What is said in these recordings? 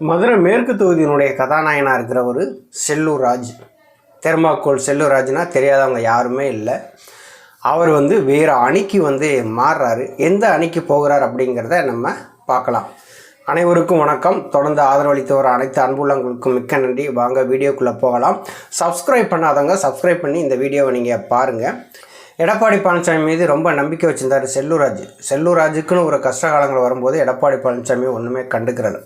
மதுரை மேற்கு தொகுதியினுடைய கதாநாயகனாக இருக்கிறவர் செல்லூர் ராஜ். தெர்மாக்கோல் செல்லூர் ராஜ்னா தெரியாதவங்க யாருமே இல்லை. அவர் வந்து வேறு அணிக்கு வந்து மாறுறாரு. எந்த அணிக்கு போகிறார் அப்படிங்கிறத நம்ம பார்க்கலாம். அனைவருக்கும் வணக்கம். தொடர்ந்து ஆதரவளித்து வர அனைத்து அன்புள்ளங்களுக்கும் மிக்க நன்றி. வாங்க வீடியோக்குள்ளே போகலாம். சப்ஸ்கிரைப் பண்ணாதவங்க சப்ஸ்கிரைப் பண்ணி இந்த வீடியோவை நீங்கள் பாருங்கள் எடப்பாடி பழனிசாமி மீது ரொம்ப நம்பிக்கை வச்சுருந்தார் செல்லூராஜ் செல்லூராஜுக்குன்னு ஒரு கஷ்ட காலங்கள் வரும்போது எடப்பாடி பழனிசாமி ஒன்றுமே கண்டுக்கிறது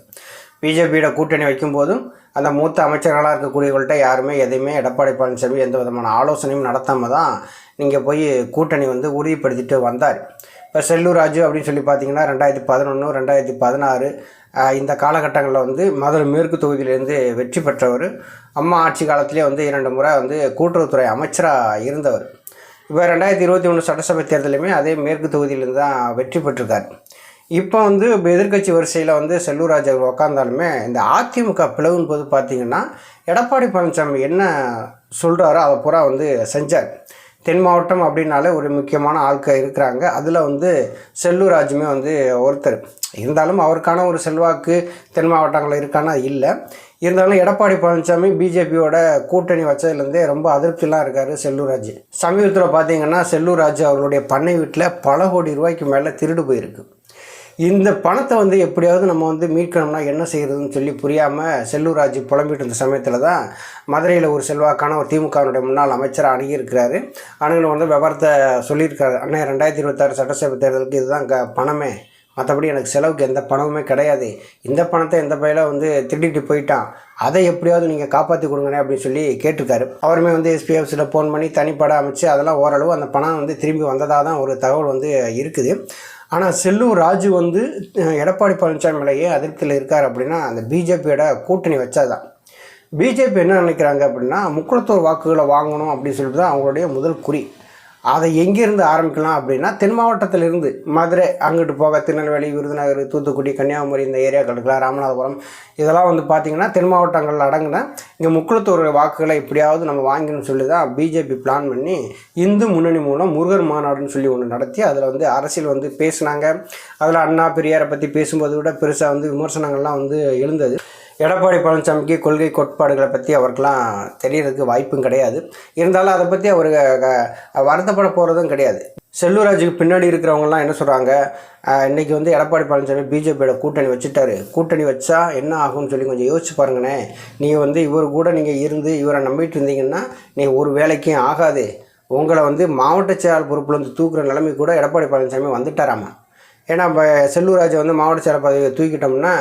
பிஜேபியோட கூட்டணி வைக்கும்போதும் அந்த மூத்த அமைச்சர்களாக இருக்கக்கூடியவர்கள்ட்ட யாருமே எதையுமே எடப்பாடி பழனிசாமி எந்த விதமான ஆலோசனையும் நடத்தாமல் தான் நீங்கள் போய் கூட்டணி வந்து உறுதிப்படுத்திட்டு வந்தார். இப்போ செல்லூர் ராஜு அப்படின்னு சொல்லி பார்த்தீங்கன்னா ரெண்டாயிரத்தி பதினொன்று ரெண்டாயிரத்தி பதினாறு இந்த காலகட்டங்களில் வந்து மதுரை மேற்கு தொகுதியிலேருந்து வெற்றி பெற்றவர். அம்மா ஆட்சி காலத்திலே வந்து இரண்டு முறை வந்து கூட்டுறவுத்துறை அமைச்சராக இருந்தவர். இப்போ ரெண்டாயிரத்தி இருபத்தி ஒன்று சட்டசபை தேர்தலையுமே அதே மேற்கு தொகுதியிலேருந்து தான் வெற்றி பெற்றிருக்கார். இப்போ வந்து இப்போ எதிர்க்கட்சி வரிசையில் வந்து செல்லூர் ராஜ் உட்காந்தாலுமே இந்த அதிமுக பிளவுன் போது பார்த்தீங்கன்னா எடப்பாடி பழனிசாமி என்ன சொல்கிறாரோ அதை பூரா வந்து செஞ்சார். தென் மாவட்டம் அப்படின்னாலே ஒரு முக்கியமான ஆட்கள் இருக்கிறாங்க. அதில் வந்து செல்லூர் ராஜுமே வந்து ஒருத்தர். இருந்தாலும் அவருக்கான ஒரு செல்வாக்கு தென் மாவட்டங்களில் இருக்கானா? இல்லை. இருந்தாலும் எடப்பாடி பழனிசாமி பிஜேபியோட கூட்டணி வச்சதுலேருந்தே ரொம்ப அதிருப்திலாம் இருக்கார் செல்லூராஜ் சமீபத்தில் பார்த்தீங்கன்னா செல்லூராஜ் அவருடைய பண்ணை வீட்டில் பல கோடி ரூபாய்க்கு மேலே திருடு போயிருக்கு. இந்த பணத்தை வந்து எப்படியாவது நம்ம வந்து மீட்கணும்னா என்ன செய்கிறதுன்னு சொல்லி புரியாமல் செல்லூராஜ் புலம்பிட்டு இருந்த சமயத்தில் தான் மதுரையில் ஒரு செல்வாக்கான ஒரு திமுகவினுடைய முன்னாள் அமைச்சராக அணுகியிருக்கிறாரு அணுகில் வந்து விவரத்தை சொல்லியிருக்காரு. அண்ணே ரெண்டாயிரத்தி இருபத்தாறு சட்டசபை தேர்தலுக்கு இதுதான் க பணமே. மற்றபடி எனக்கு செலவுக்கு எந்த பணமுமே கிடையாது. இந்த பணத்தை எந்த பையில வந்து திருடிட்டு போயிட்டான். அதை எப்படியாவது நீங்கள் காப்பாற்றி கொடுங்கண்ணே அப்படின்னு சொல்லி கேட்டிருக்காரு. அவருமே வந்து எஸ்பி ஆஃபீஸில் ஃபோன் பண்ணி தனிப்பட அமைச்சு அதெல்லாம் ஓரளவு அந்த பணம் வந்து திரும்பி வந்ததாக தான் ஒரு தகவல் வந்து இருக்குது. ஆனால் செல்லூர் ராஜு வந்து எடப்பாடி பழனிசாமி மேலேயே அதிருப்தியில் இருக்கார் அப்படின்னா அந்த பிஜேபியோட கூட்டணி வச்சாதான். பிஜேபி என்ன நினைக்கிறாங்க அப்படின்னா முக்குளத்தூர் வாக்குகளை வாங்கணும் அப்படின்னு சொல்லிட்டு தான் அவங்களுடைய முதல் குறி. அதை எங்கேருந்து ஆரம்பிக்கலாம் அப்படின்னா தென் மாவட்டத்திலிருந்து. மதுரை அங்கிட்டு போக திருநெல்வேலி விருதுநகர் தூத்துக்குடி கன்னியாகுமரி இந்த ஏரியாக்களுக்குலாம் ராமநாதபுரம் இதெல்லாம் வந்து பார்த்திங்கன்னா தென் மாவட்டங்களில் அடங்கின இங்கே முக்குளத்தூர் வாக்குகளை எப்படியாவது நம்ம வாங்கணும்னு சொல்லி தான் பிஜேபி பிளான் பண்ணி இந்து முன்னணி மூலம் முருகர் மாநாடுன்னு சொல்லி ஒன்று நடத்தி அதில் வந்து அரசியல் வந்து பேசினாங்க. அதில் அண்ணா பெரியாரை பற்றி பேசும்போது விட பெருசாக வந்து விமர்சனங்கள்லாம் வந்து எழுந்தது. எடப்பாடி பழனிசாமிக்கு கொள்கை கோட்பாடுகளை பற்றி அவருக்கெல்லாம் தெரியறதுக்கு வாய்ப்பும் கிடையாது. இருந்தாலும் அதை பற்றி அவர் வருத்தப்பட போகிறதும் கிடையாது. செல்லூராஜுக்கு பின்னாடி இருக்கிறவங்கலாம் என்ன சொல்கிறாங்க இன்றைக்கி வந்து எடப்பாடி பழனிசாமி பிஜேபியோட கூட்டணி வச்சுட்டாரு. கூட்டணி வச்சா என்ன ஆகும்னு சொல்லி கொஞ்சம் யோசிச்சு பாருங்கண்ணே நீங்கள் வந்து இவர் கூட நீங்கள் இருந்து இவரை நம்பிட்டு இருந்தீங்கன்னா நீங்கள் ஒரு வேலைக்கும் ஆகாது. உங்களை வந்து மாவட்ட செயலாளர் பொறுப்பில் வந்து தூக்குற நிலைமை கூட எடப்பாடி பழனிசாமி வந்துட்டாராமா? ஏன்னா இப்போ செல்லூராஜை வந்து மாவட்ட செயலாளர் பதவியை தூக்கிட்டோம்னா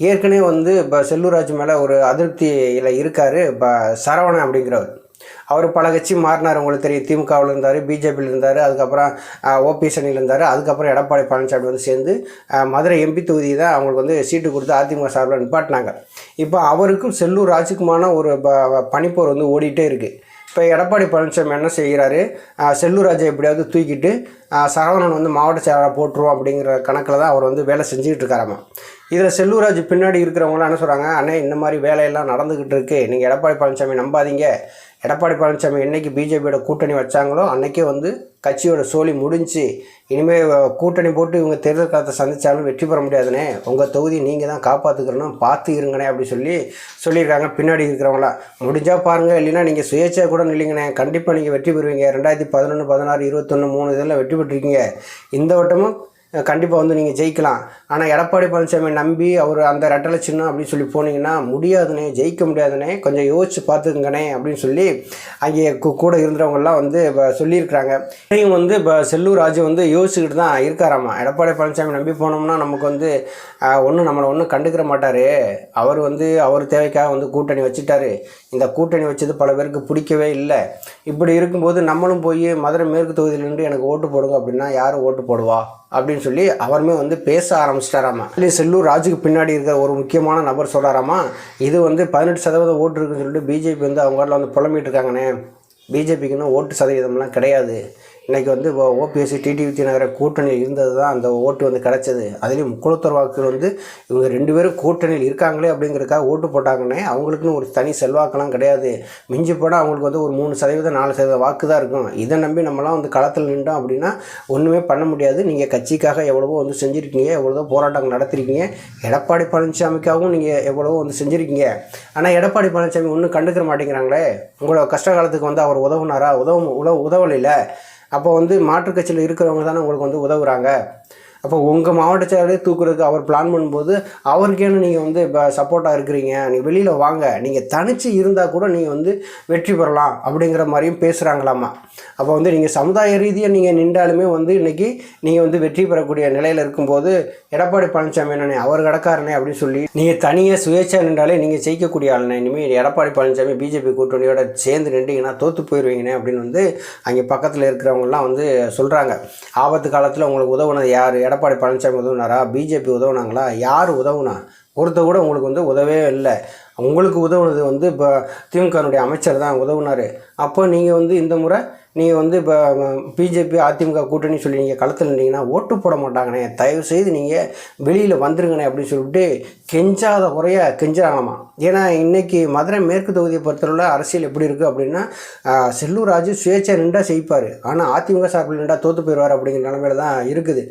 ஏற்கனவே வந்து இப்போ செல்லூராஜ் மேலே ஒரு அதிருப்தியில் இருக்கார் இப்போ சரவணன் அப்படிங்கிறவர். அவர் பல கட்சி மாறினார் உங்களுக்கு தெரியும். திமுகவில் இருந்தார் பிஜேபியில் இருந்தார் அதுக்கப்புறம் ஓபிஎஸ் அணியில் இருந்தார் அதுக்கப்புறம் எடப்பாடி பழனிசாமி வந்து சேர்ந்து மதுரை எம்பி தொகுதி தான் அவங்களுக்கு வந்து சீட்டு கொடுத்து அதிமுக சார்பில் நிப்பாட்டினாங்க. இப்போ அவருக்கும் செல்லூர் ராஜுக்குமான ஒரு ப- பனிப்போர் வந்து ஓடிட்டே இருக்குது இப்போ எடப்பாடி பழனிசாமி என்ன செய்கிறாரு? செல்லூராஜை எப்படியாவது தூக்கிட்டு சரவணன் வந்து மாவட்ட செயலாளராக போட்டுருவோம் அப்படிங்கிற கணக்கில் தான் அவர் வந்து வேலை செஞ்சுக்கிட்டு இருக்காராமா. இதில் செல்லூராஜ் பின்னாடி இருக்கிறவங்களாம் என்ன சொல்கிறாங்க அண்ணே இந்த மாதிரி வேலையெல்லாம் நடந்துக்கிட்டு இருக்கு. நீங்கள் எடப்பாடி பழனிசாமி நம்பாதீங்க. எடப்பாடி பழனிசாமி என்னைக்கு பிஜேபியோட கூட்டணி வச்சாங்களோ அன்னைக்கே வந்து கட்சியோட சோழி முடிஞ்சு இனிமேல் கூட்டணி போட்டு இவங்க தேர்தல் காலத்தை சந்தித்தாலும் வெற்றி பெற முடியாதுனே உங்கள் தொகுதி நீங்கள் தான் காப்பாற்றுக்கணும் பார்த்து இருங்கண்ணே அப்படி சொல்லி சொல்லியிருக்காங்க பின்னாடி இருக்கிறவங்களாம் முடிஞ்சால் பாருங்கள் இல்லைன்னா நீங்கள் சுயேட்சையாக கூட இல்லைங்கண்ணே கண்டிப்பாக நீங்கள் வெற்றி பெறுவீங்க. ரெண்டாயிரத்தி பதினொன்று பதினாறு இருபத்தொன்று மூணு இதெல்லாம் வெற்றி பெற்றிருக்கீங்க. இந்த வட்டமும் கண்டிப்பாக வந்து நீங்கள் ஜெயிக்கலாம். ஆனால் எடப்பாடி பழனிசாமி நம்பி அவர் அந்த ரெட்டலை சின்னம் அப்படின்னு சொல்லி போனீங்கன்னா முடியாதுனே ஜெயிக்க முடியாதுனே கொஞ்சம் யோசிச்சு பார்த்துக்கங்கண்ணே அப்படின்னு சொல்லி அங்கே கூட இருந்தவங்கெல்லாம் வந்து இப்போ சொல்லியிருக்கிறாங்க. இதையும் வந்து இப்போ செல்லூர் ராஜு வந்து யோசிச்சுக்கிட்டு தான் இருக்காராமா? எடப்பாடி பழனிசாமி நம்பி போனோம்னா நமக்கு வந்து ஒன்றும் நம்மளை ஒன்றும் கண்டுக்கிற மாட்டார். அவர் வந்து அவர் தேவைக்காக வந்து கூட்டணி வச்சுட்டாரு. இந்த கூட்டணி வச்சது பல பேருக்கு பிடிக்கவே இல்லை. இப்படி இருக்கும்போது நம்மளும் போய் மதுரை மேற்கு தொகுதியிலேருந்து எனக்கு ஓட்டு போடுங்க அப்படின்னா யார் ஓட்டு போடுவா? அப்படின்னு சொல்லி அவருமே வந்து பேச ஆரம்பிச்சிட்டாராமா. இல்லை செல்லூர் ராஜுக்கு பின்னாடி இருக்கிற ஒரு முக்கியமான நபர் சொல்கிறாராமா இது வந்து பதினெட்டு சதவீதம் ஓட்டு இருக்குன்னு சொல்லிட்டு பிஜேபி வந்து அவங்க வந்து புலம்பிட்டு இருக்காங்கண்ணே. பிஜேபிக்குன்னு ஓட்டு சதவீதம்லாம் கிடையாது. இன்றைக்கி வந்து ஓபிஎஸ்சி டிடிவி நகர கூட்டணியில் இருந்தது தான் அந்த ஓட்டு வந்து கிடச்சது. அதுலேயும் முக்குளத்தூர் வாக்குகள் வந்து இவங்க ரெண்டு பேரும் கூட்டணியில் இருக்காங்களே அப்படிங்கிறதுக்காக ஓட்டு போட்டாங்கன்னே அவங்களுக்குன்னு ஒரு தனி செல்வாக்கெல்லாம் கிடையாது. மிஞ்சி போனால் அவங்களுக்கு வந்து ஒரு மூணு சதவீதம் நாலு சதவீதம் வாக்கு தான் இருக்கும். இதை நம்பி நம்மலாம் வந்து களத்தில் நின்றோம் அப்படின்னா ஒன்றுமே பண்ண முடியாது. நீங்கள் கட்சிக்காக எவ்வளவோ வந்து செஞ்சுருக்கீங்க எவ்வளவோ போராட்டங்கள் நடத்திருக்கீங்க. எடப்பாடி பழனிசாமிக்காகவும் நீங்கள் எவ்வளவோ வந்து செஞ்சுருக்கீங்க. ஆனால் எடப்பாடி பழனிசாமி ஒன்றும் கண்டுக்கிற மாட்டேங்கிறாங்களே. உங்களோட கஷ்ட காலத்துக்கு வந்து அவர் உதவுனாரா? உதவும் உதவ உதவலையில் அப்போ வந்து மாற்றுக் கட்சியில் இருக்கிறவங்க தானே உங்களுக்கு வந்து உதவுறாங்க? அப்போ உங்கள் மாவட்ட செயலரே தூக்குறதுக்கு அவர் பிளான் பண்ணும்போது அவருக்கேன்னு நீங்கள் வந்து இப்போ சப்போர்ட்டாக இருக்கிறீங்க. நீங்கள் வெளியில் வாங்க. நீங்கள் தனித்து இருந்தால் கூட நீங்கள் வந்து வெற்றி பெறலாம் அப்படிங்கிற மாதிரியும் பேசுகிறாங்களாமா அப்போ வந்து நீங்கள் சமுதாய ரீதியாக நீங்கள் நின்றாலுமே வந்து இன்றைக்கி நீங்கள் வந்து வெற்றி பெறக்கூடிய நிலையில் இருக்கும்போது எடப்பாடி பழனிசாமி என்னண்ணே அவர் கிடக்காரனே அப்படின்னு சொல்லி நீங்கள் தனியாக சுயேட்சா நின்றாலே நீங்கள் ஜெயிக்கக்கூடிய ஆளுநே இனிமேல் எடப்பாடி பழனிசாமி பிஜேபி கூட்டணியோட சேர்ந்து நின்றீங்கன்னா தோற்று போயிடுவீங்கண்ணே அப்படின்னு வந்து அங்கே பக்கத்தில் இருக்கிறவங்கலாம் வந்து சொல்கிறாங்க ஆபத்து காலத்தில் உங்களுக்கு உதவுனது யார்? எடப்பாடி பழனிசாமி உதவுனாரா? பிஜேபி உதவுனாங்களா? யார் உதவுனா? ஒருத்தர் கூட உங்களுக்கு வந்து உதவே இல்லை. உங்களுக்கு உதவுனது வந்து இப்போ திமுகனுடைய அமைச்சர் தான் உதவுனார். அப்போ நீங்கள் வந்து இந்த முறை நீங்கள் வந்து இப்போ பிஜேபி அதிமுக கூட்டணி சொல்லி நீங்கள் களத்தில் நின்றீங்கன்னா ஓட்டு போட மாட்டாங்கண்ணே. தயவு செய்து நீங்கள் வெளியில் வந்துருங்கண்ணே அப்படின்னு சொல்லிட்டு கெஞ்சாத குறைய கெஞ்சுறாங்களாமா ஏன்னா இன்றைக்கி மதுரை மேற்கு தொகுதியை பொறுத்தவரை அரசியல் எப்படி இருக்குது அப்படின்னா செல்லூர் ராஜு சுயேட்சை நின்றா செய்ப்பார் ஆனால் அதிமுக சார்பில் நின்றா தோற்று போயிடுவார் அப்படிங்கிற நிலமையில தான் இருக்குது.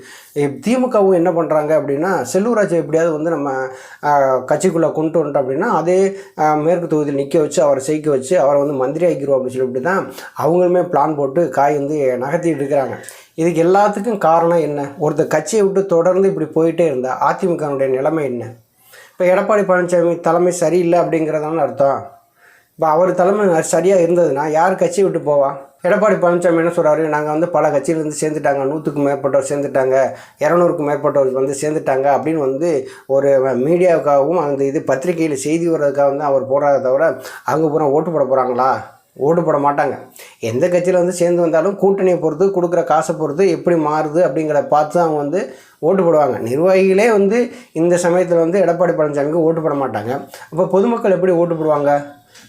திமுகவும் என்ன பண்ணுறாங்க அப்படின்னா செல்லூர் எப்படியாவது வந்து நம்ம கட்சிக்குள்ளே கொண்டு வந்துட்டோம் அப்படின்னா அதே மேற்கு தொகுதியில் நிற்க வச்சு அவரை செய்க்க வச்சு அவரை வந்து மந்திரி ஆக்கிடுவோம் அப்படின்னு சொல்லிட்டு தான் அவங்களுமே பிளான் போட்டு காய் வந்து நகர்த்திட்டு இருக்கிறாங்க. இதுக்கு எல்லாத்துக்கும் காரணம் என்ன? ஒருத்தர் கட்சியை விட்டு தொடர்ந்து இப்படி போயிட்டே இருந்தால் அதிமுகனுடைய நிலைமை என்ன? இப்போ எடப்பாடி பழனிசாமி தலைமை சரியில்லை அப்படிங்கிறதான அர்த்தம். இப்போ அவர் தலைமை சரியாக இருந்ததுன்னா யார் கட்சியை விட்டு போவா? எடப்பாடி பழனிசாமி என்ன சொல்கிறாரு நாங்கள் வந்து பல கட்சியிலேருந்து சேர்ந்துட்டாங்க. நூற்றுக்கும் மேற்பட்டவர் சேர்ந்துட்டாங்க. இரநூறுக்கும் மேற்பட்டவர் வந்து சேர்ந்துட்டாங்க அப்படின்னு வந்து ஒரு மீடியாவுக்காகவும் அந்த இது பத்திரிகையில் செய்தி வர்றதுக்காக வந்து அவர் போடுறத தவிர அவங்க பூரா ஓட்டு போட போகிறாங்களா ஓட்டு போட மாட்டாங்க எந்த கட்சியில் வந்து சேர்ந்து வந்தாலும் கூட்டணியை பொறுத்து கொடுக்குற காசை பொறுத்து எப்படி மாறுது அப்படிங்கிறத பார்த்து அவங்க வந்து ஓட்டு போடுவாங்க நிர்வாகிகளே வந்து இந்த சமயத்தில் வந்து எடப்பாடி பழனிசாமிக்கு ஓட்டு போட மாட்டாங்க அப்போ பொதுமக்கள் எப்படி ஓட்டு போடுவாங்க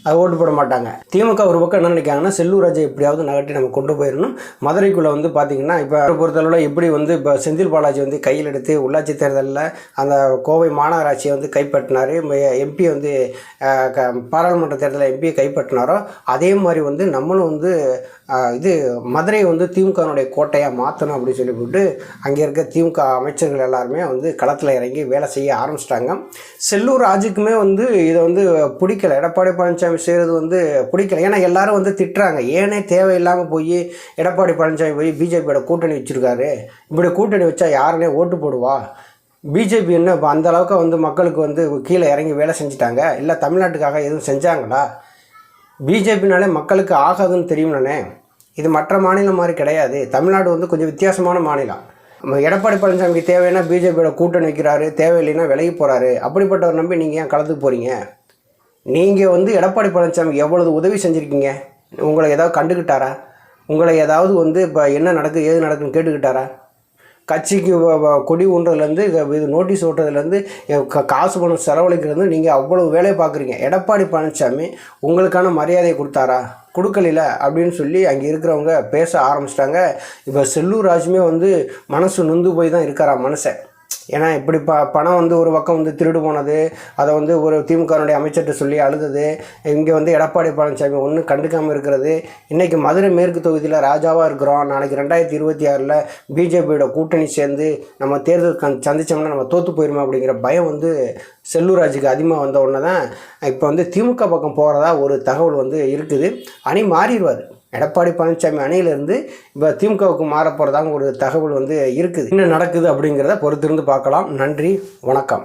அது ஓட்டு போட மாட்டாங்க. திமுக ஒரு பக்கம் என்ன நினைக்காங்கன்னா செல்லூர் ராஜை எப்படியாவது நகட்டி நம்ம கொண்டு போயிடணும். மதுரைக்குள்ளே வந்து பார்த்திங்கன்னா இப்போ பொறுத்தளவில் எப்படி வந்து இப்போ செந்தில் பாலாஜி வந்து கையில் எடுத்து உள்ளாட்சி தேர்தலில் அந்த கோவை மாநகராட்சியை வந்து கைப்பற்றினார் எம்பி வந்து பாராளுமன்ற தேர்தலில் எம்பியை கைப்பற்றினாரோ அதே மாதிரி வந்து நம்மளும் வந்து இது மதுரையை வந்து திமுகனுடைய கோட்டையாக மாற்றணும் அப்படின்னு சொல்லிவிட்டு அங்கே இருக்க திமுக அமைச்சர்கள் எல்லாருமே வந்து களத்தில் இறங்கி வேலை செய்ய ஆரம்பிச்சிட்டாங்க. செல்லூர் ராஜுக்குமே வந்து இதை வந்து பிடிக்கல. எடப்பாடி பழனிசாமி செய்கிறது வந்து பிடிக்கல. ஏன்னா எல்லாரும் வந்து திட்டுறாங்க. ஏனே தேவையில்லாமல் போய் எடப்பாடி பழனிசாமி போய் பிஜேபியோட கூட்டணி வச்சுருக்காரு. இப்படி கூட்டணி வச்சா யாருனே ஓட்டு போடுவா? பிஜேபி என்ன இப்போ அந்த அளவுக்கு வந்து மக்களுக்கு வந்து கீழே இறங்கி வேலை செஞ்சுட்டாங்க? இல்லை தமிழ்நாட்டுக்காக எதுவும் செஞ்சாங்களா? பிஜேபினாலே மக்களுக்கு ஆகாதுன்னு தெரியும்னே இது மற்ற மாநிலம் மாதிரி கிடையாது. தமிழ்நாடு வந்து கொஞ்சம் வித்தியாசமான மாநிலம். எடப்பாடி பழனிசாமிக்கு தேவைன்னா பிஜேபியோட கூட்டணி வைக்கிறாரு. தேவையில்லைன்னா விலகி போகிறாரு அப்படிப்பட்டவர் நம்பி நீங்கள் ஏன் கலந்து போகிறீங்க நீங்கள் வந்து எடப்பாடி பழனிசாமிக்கு எவ்வளவு உதவி செஞ்சுருக்கீங்க? உங்களை ஏதாவது கண்டுக்கிட்டாரா உங்களை ஏதாவது வந்து இப்போ என்ன நடக்குது ஏது நடக்குன்னு கேட்டுக்கிட்டாரா? கட்சிக்கு கொடி ஊன்றதுலேருந்து இது நோட்டீஸ் ஓட்டுறதுலேருந்து காசு பணம் செலவழிக்கிறது நீங்கள் அவ்வளோ வேலையை பார்க்குறீங்க. எடப்பாடி பழனிசாமி உங்களுக்கான மரியாதையை கொடுத்தாரா? கொடுக்கல அப்படின்னு சொல்லி அங்கே இருக்கிறவங்க பேச ஆரம்பிச்சிட்டாங்க. இப்போ செல்லூர் ராஜுமே வந்து மனசு நொந்து போய் தான் இருக்காரா மனசை? ஏன்னா இப்படி ப பணம் வந்து ஒரு பக்கம் வந்து திருடு போனது அதை வந்து ஒரு திமுகனுடைய அமைச்சர்கிட்ட சொல்லி அழுதது இங்கே வந்து எடப்பாடி பழனிசாமி ஒன்றும் கண்டுக்காமல் இருக்கிறது. இன்றைக்கி மதுரை மேற்கு தொகுதியில் ராஜாவாக இருக்கிறோம். நாளைக்கு ரெண்டாயிரத்தி இருபத்தி ஆறில் பிஜேபியோட கூட்டணி சேர்ந்து நம்ம தேர்தல் கண் சந்தித்தோம்னா நம்ம தோற்று போயிருமா அப்படிங்கிற பயம் வந்து செல்லூராஜுக்கு அதிகமாக வந்த உடனே தான் இப்போ வந்து திமுக பக்கம் போகிறதா ஒரு தகவல் வந்து இருக்குது. அணி மாறிடுவார் எடப்பாடி பழனிசாமி அணையிலிருந்து இப்போ திமுகவுக்கு மாற ஒரு தகவல் வந்து இருக்குது. என்ன நடக்குது அப்படிங்கிறத பொறுத்திருந்து பார்க்கலாம். நன்றி வணக்கம்.